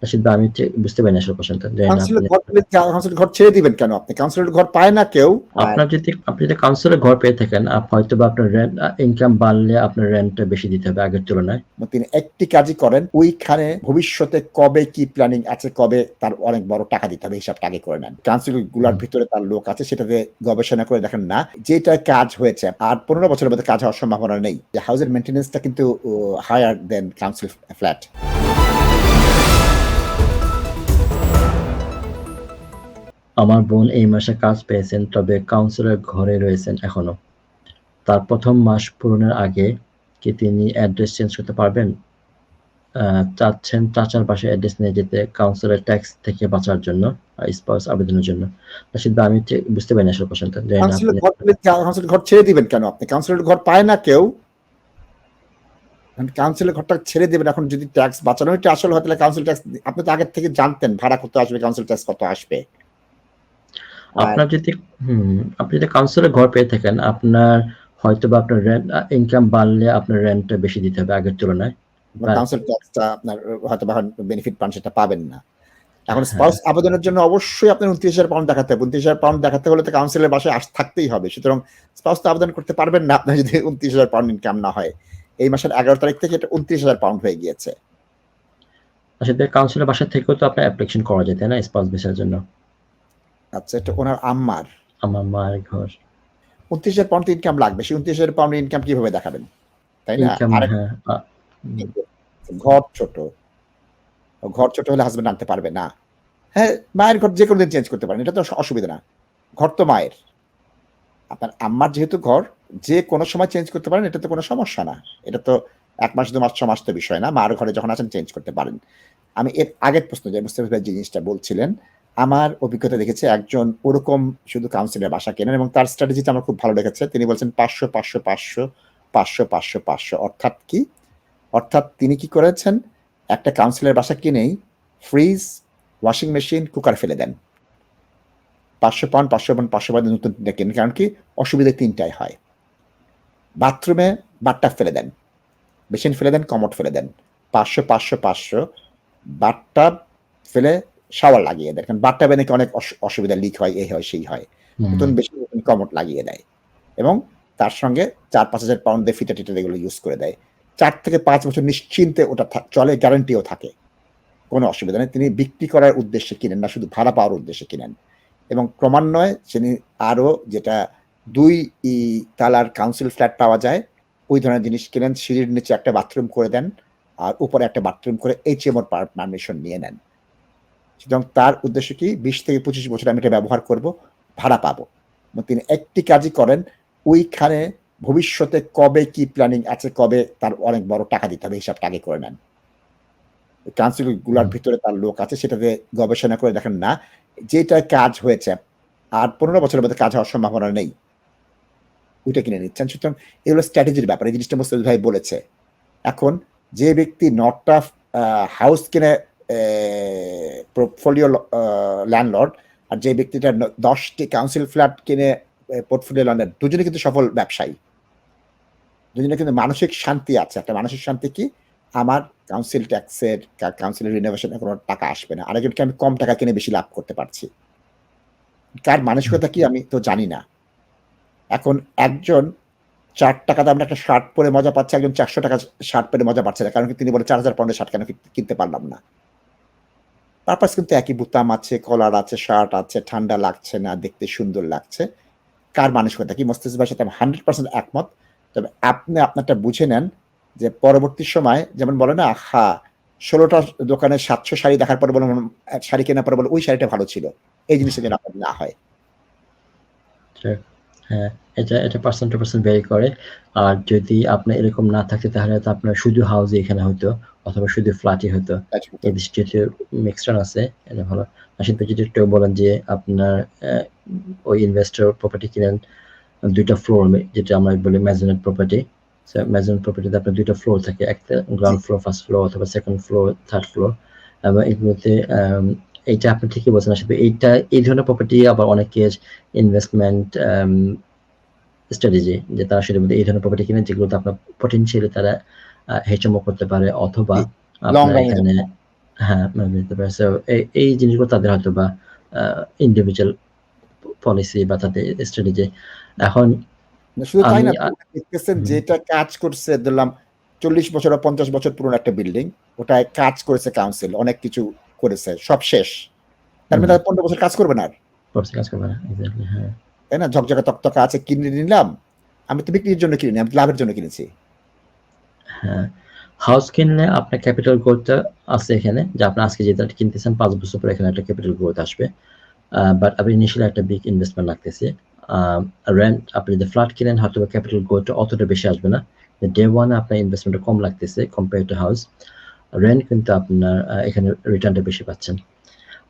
ভাই আমি বুঝতে আসলে না আপনি ঘর কাউন্সিলের ঘর ছেড়ে দিবেন কেন? আপনি কাউন্সিলের ঘর পায় না কেউ। আপনার যদি আপনি যদি কাউন্সিলের ঘর পেয়ে থাকেন হয়তো বা আপনার রেন্ট ইনকাম বাড়লে আপনার রেন্টটা বেশি দিতে হবে আগের তুলনায়। তিনি একটি কাজই করেন ওইখানে ভবিষ্যতে কবে কি প্ল্যানিং আছে কবে তার অনেক বড় টাকা দিতে হবে হিসাবটা আগে করে নেন। কাউন্সিলগুলার ভিতরে তার লোক আছে সেটাতে গবেষণা করে দেখেন না যেটা কাজ হয়েছে। আর পনেরো বছরের মধ্যে কাজ হওয়ার সম্ভাবনা নেই। যে হাউসের মেনটেন্যান্সটা কিন্তু হায়ার দেন কাউন্সিল ফ্ল্যাট আমার বোন এই মাসে কাজ পেয়েছেন, তবে কাউন্সিলর ঘরে রয়েছেন এখনও। তার প্রথম মাস পূরণের আগে কি তিনি অ্যাড্রেস চেঞ্জ করতে পারবেন? চাচ্ছেন চাচার বাসায় অ্যাড্রেস নিয়ে যেতে কাউন্সিলর ট্যাক্স থেকে বাঁচার জন্য স্পাউস আবেদনের জন্য। ভাই, আমি বুঝতে আসলে জানি না কাউন্সিলের আপনি ঘর ছেড়ে দিবেন কেন আপনি? কাউন্সিলের ঘর পায় না কেউ। কাউন্সিলের ঘরটা ছেড়ে দিবেন, এখন যদি ট্যাক্স বাঁচানো আসলে হয়, তাহলে কাউন্সিল ট্যাক্স আপনি তো আগের থেকে জানতেন ভাড়া কত আসবে কাউন্সিল ট্যাক্স কত আসবে। আপনার যদি হুম আপনি যদি কাউন্সিলের ঘর পেয়ে থাকেন আপনার হয়তো বা আপনার রেন্ট ইনকাম বাড়লে আপনার রেন্টটা বেশি দিতে হবে আগের তুলনায় কাউন্সিল ট্যাক্সটা আপনার হয়তো বা বেনিফিট পান সেটা পাবেন না। এখন হ্যাঁ। স্পাউস আবেদনের জন্য অবশ্যই আপনার উনত্রিশ হাজার পাউন্ড দেখাতে হবে। উনত্রিশ হাজার পাউন্ড দেখাতে হলে তো কাউন্সিলের বাসায় আস থাকতেই হবে। সুতরাং স্পাউস তো আবেদন করতে পারবেন না। আপনার যদি উনত্রিশ হাজার পাউন্ড ইনকাম না হয় এই মাসের এগারো তারিখ থেকে এটা উনত্রিশ হাজার পাউন্ড হয়ে গিয়েছে। আসলে কাউন্সিলের বাসা থেকেও তো আপনার অ্যাপ্লিকেশন করা যেত না স্পাউস ভিসার জন্য? আচ্ছা এটা ওনার আম্মার। আমার মায়ের ঘর। উনত্রিশ হাজার পাউন্ড ইনকাম লাগবে সেই উনত্রিশ হাজার পাউন্ড ইনকাম কীভাবে দেখাবেন? তাই না? ইনকাম আরেক হ্যাঁ আ- ঘর ছোট। ঘর ছোট হলে হাজবেন্ড আনতে পারবে না। হ্যাঁ মায়ের ঘর যে কোনো দিন চেঞ্জ করতে পারেন এটা তো অসুবিধা না। ঘর তো মায়ের। আপনার আম্মার যেহেতু ঘর যে কোনো সময় চেঞ্জ করতে পারেন এটা তো কোনো সমস্যা না। এটা তো এক মাস দু মাস ছ মাস তো বিষয় না। মার ঘরে যখন আছেন চেঞ্জ করতে পারেন। আমি এর আগের প্রশ্ন যে মুস্তাফিজ ভাই যে জিনিসটা বলছিলেন আমার অভিজ্ঞতা দেখেছে একজন ওরকম শুধু কাউন্সিলের বাসা কেনেন এবং তার স্ট্র্যাটেজিটা আমার খুব ভালো লেগেছে। তিনি বলছেন পাঁচশো পাঁচশো পাঁচশো পাঁচশো পাঁচশো পাঁচশো। অর্থাৎ কি? অর্থাৎ তিনি কি করেছেন? একটা কাউন্সিলের বাসা কিনেই ফ্রিজ ওয়াশিং মেশিন কুকার ফেলে দেন। পাঁচশো পাউন্ড পাঁচশো পাউন্ড পাঁচশো পাউন্ড নতুন কেনেন, কারণ কি? অসুবিধা তিনটাই হয়। বাথরুমে বাটটা ফেলে দেন। মেশিন ফেলে দেন কমট ফেলে দেন। পাঁচশো পাঁচশো পাঁচশো, বাটটা ফেলে শাওয়ার লাগিয়ে দেন কারণ বাটটা নাকি অনেক অসুবিধা লিক হয় এই হয় সেই হয়। নতুন বেশি নতুন কমট লাগিয়ে দেয়। এবং তার সঙ্গে চার পাঁচ হাজার পাউন্ড দিয়ে ফিটা টিটা এগুলো ইউজ করে দেয়। চার থেকে পাঁচ বছর নিশ্চিন্তে ওটা চলে গ্যারান্টিও থাকে। কোনো অসুবিধা নেই। তিনি বিক্রি করার উদ্দেশ্যে কিনেন না শুধু ভাড়া পাওয়ার উদ্দেশ্যে কিনেন। এবং ক্রমান্বয়ে তিনি আরও যেটা দুই ই তালার কাউন্সিল ফ্ল্যাট পাওয়া যায় ওই ধরনের জিনিস কিনেন। সিঁড়ির নিচে একটা বাথরুম করে দেন আর উপরে একটা বাথরুম করে এইচ এম ওর পারমিশন নিয়ে নেন। সুতরাং তার উদ্দেশ্য কি? বিশ থেকে পঁচিশ বছর আমি এটা ব্যবহার করব, ভাড়া পাবো। তিনি একটি কাজই করেন, ওইখানে ভবিষ্যতে কবে কি প্ল্যানিং আছে, কবে তার অনেক বড় টাকা দিতে হবে, হিসাবটা আগে করে নেন। কাউন্সিলগুলার ভিতরে তার লোক আছে, সেটাতে গবেষণা করে দেখেন, না, যেটা কাজ হয়েছে, আর পনেরো বছরের মধ্যে কাজ হওয়ার সম্ভাবনা নেই, ওইটা কিনে নিচ্ছেন। সুতরাং এগুলো স্ট্র্যাটেজির ব্যাপার জিনিসটা মুস্তাফিজ ভাই বলেছে। এখন যে ব্যক্তি নটটা হাউস কিনে পোর্টফোলিও ল্যান্ডলর্ড আর যে ব্যক্তিটা দশটি কাউন্সিল ফ্ল্যাট কিনে পোর্টফোলিও ল্যান্ডলর্ড দুজনে কিন্তু সফল ব্যবসায়ী। দুজনে কিন্তু মানসিক শান্তি আছে। একটা মানসিক শান্তি কি? আমার কাউন্সিল ট্যাক্সের কাউন্সিলের রিনোভেশনের কোনো টাকা আসবে না। আরেকজনকে আমি কম টাকা কিনে বেশি লাভ করতে পারছি। কার মানসিকতা কি আমি তো জানি না। এখন একজন চার টাকা দামের একটা শার্ট পরে মজা পাচ্ছে, একজন চারশো টাকা শার্ট পরে মজা পাচ্ছে না। কারণ তিনি বলে, চার হাজার পাউন্ডের শার্ট কেন, কিনতে পারলাম না? পারপাস কিন্তু একই বুতাম আছে কলার আছে শার্ট আছে, ঠান্ডা লাগছে না, দেখতে সুন্দর লাগছে। কার মানসিকতা কি মোস্তাফিজ ভাইয়ের সাথে আমি হান্ড্রেড পার্সেন্ট একমত। তবে আপনি, আপনারটা বুঝে নেন যে পরবর্তী সময়, যেমন বলে না হা ষোলোটা দোকানে সাতশো শাড়ি দেখার পরে বলে শাড়ি কেনার পরে বলে ওই শাড়িটা ভালো ছিল। এই জিনিসটা যেন আপনার না হয়। হ্যাঁ এটা এটা পার্সেন্ট টু পার্সেন্ট ভেরি করে। আর যদি আপনার এরকম না থাকতে, তাহলে তো আপনার শুধু হাউজে এখানে হতো অথবা শুধু ফ্ল্যাটই হতো এই যেহেতু মিক্সড আছে ভালো। রাশিদ ভাই যদি একটু বলেন যে আপনার ওই ইনভেস্টর প্রপার্টি কিনেন দুইটা ফ্লোর যেটা আমরা বলি ম্যাজনেট প্রপার্টি ম্যাজনেট প্রপার্টিতে আপনার দুইটা ফ্লোর থাকে। একটা গ্রাউন্ড ফ্লোর ফার্স্ট ফ্লোর অথবা সেকেন্ড ফ্লোর থার্ড ফ্লোর এবং এগুলোতে এইটা আপনি ঠিকই বলছেন আসলে এইটা এই ধরনের প্রপার্টি আবার অনেকের ইনভেস্টমেন্ট স্ট্র্যাটেজি যে তারা সেটা এই ধরনের প্রপার্টি কিনে যেগুলোতে আপনার পটেনশিয়ালি তারা হেচমো করতে পারে অথবা এখানে হ্যাঁ, নিতে পারে। এই জিনিসগুলো তাদের হয়তোবা আ ইন্ডিভিজুয়াল পলিসি বা তাদের স্ট্র্যাটেজি। এখন শুধু তাই না, দেখতেছেন যেটা কাজ করছে ধরলাম ৪০ বছর বা ৫০ বছর পুরনো একটা বিল্ডিং, ওটায় কাজ করেছে কাউন্সিল, অনেক কিছু করেছে, সব শেষ। তার মানে ১৫ বছর কাজ করবে না কাজ করবে না। হ্যাঁ। তাই না? ঝকঝকে তকতকা আছে কিনে নিলাম। আমি তো বিক্রির জন্য কিনিনি, আমি লাভের জন্য কিনেছি। হ্যাঁ। হাউস কিনলে আপনার ক্যাপিটাল গ্রোথটা আছে এখানে, যে আপনি আজকে যেটা কিনতেছেন পাঁচ বছর পরে এখানে একটা ক্যাপিটাল গ্রোথ আসবে। বাট আপনি ইনিশিয়ালি একটা বিগ ইনভেস্টমেন্ট লাগতেছে। রেন্ট আপনি যদি ফ্ল্যাট কিনেন, হয়তোবা ক্যাপিটাল গ্রোথটা অতটা বেশি আসবে না। ডে 1 এ আপনার ইনভেস্টমেন্টটা কম লাগতেছে কম্পেয়ার টু হাউস। রেন্ট কিন্তু আপনার এখানে রিটার্নটা বেশি পাচ্ছেন।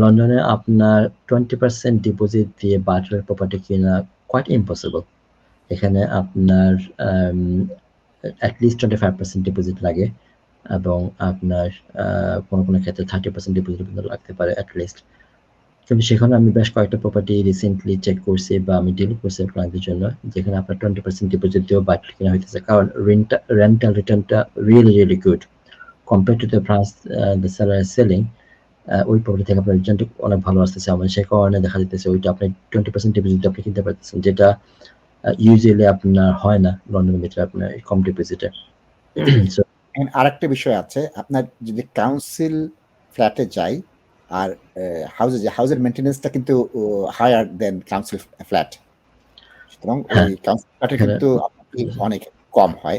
লন্ডনে আপনার 20% ডিপোজিট দিয়ে বাটলার প্রপার্টি কেনা কোয়াইট ইম্পসিবল। এখানে আপনার আম এট লিস্ট 25% ডিপোজিট লাগে এবং আপনার কোন, কোন ক্ষেত্রে 30% ডিপোজিট পর্যন্ত লাগতে পারে এট লিস্ট। কিন্তু সেখানে আমি বেশ কয়েকটা প্রপার্টি রিসেন্টলি চেক করছি বা আমি ডিল করছি ক্লায়েন্টদের জন্য। যেখানে আপনার 20% ডিপোজিট দিয়েও বাটলার কেনা হইতেছে। কারণ রেন্টটা rental রিটার্নটা really, really good. Compare to the uh the is selling ওই প্রপার্টি থেকে আপনার রিটার্নটা অনেক ভালো আসতেছে। এবং সে কারণে দেখা যাইতেছে ওইটা আপনি 20% ডিপোজিট আপনি কিনতে পারতেছেন। যেটা ইউজুয়ালি আপনার হয় না লন্ডনের ভিতরে আপনার কম ডিপোজিটে। সো এন্ড আরেকটা বিষয় আছে। আপনার যদি কাউন্সিল ফ্ল্যাটে যাই আর হাউসে যাই, হাউসের মেইনটেন্যান্সটা কিন্তু হায়ার দেন কাউন্সিল ফ্ল্যাট। সুতরাং হ্যাঁ। ওই কাউন্সিল ফ্ল্যাটে কিন্তু আপনার অনেক কম হয়।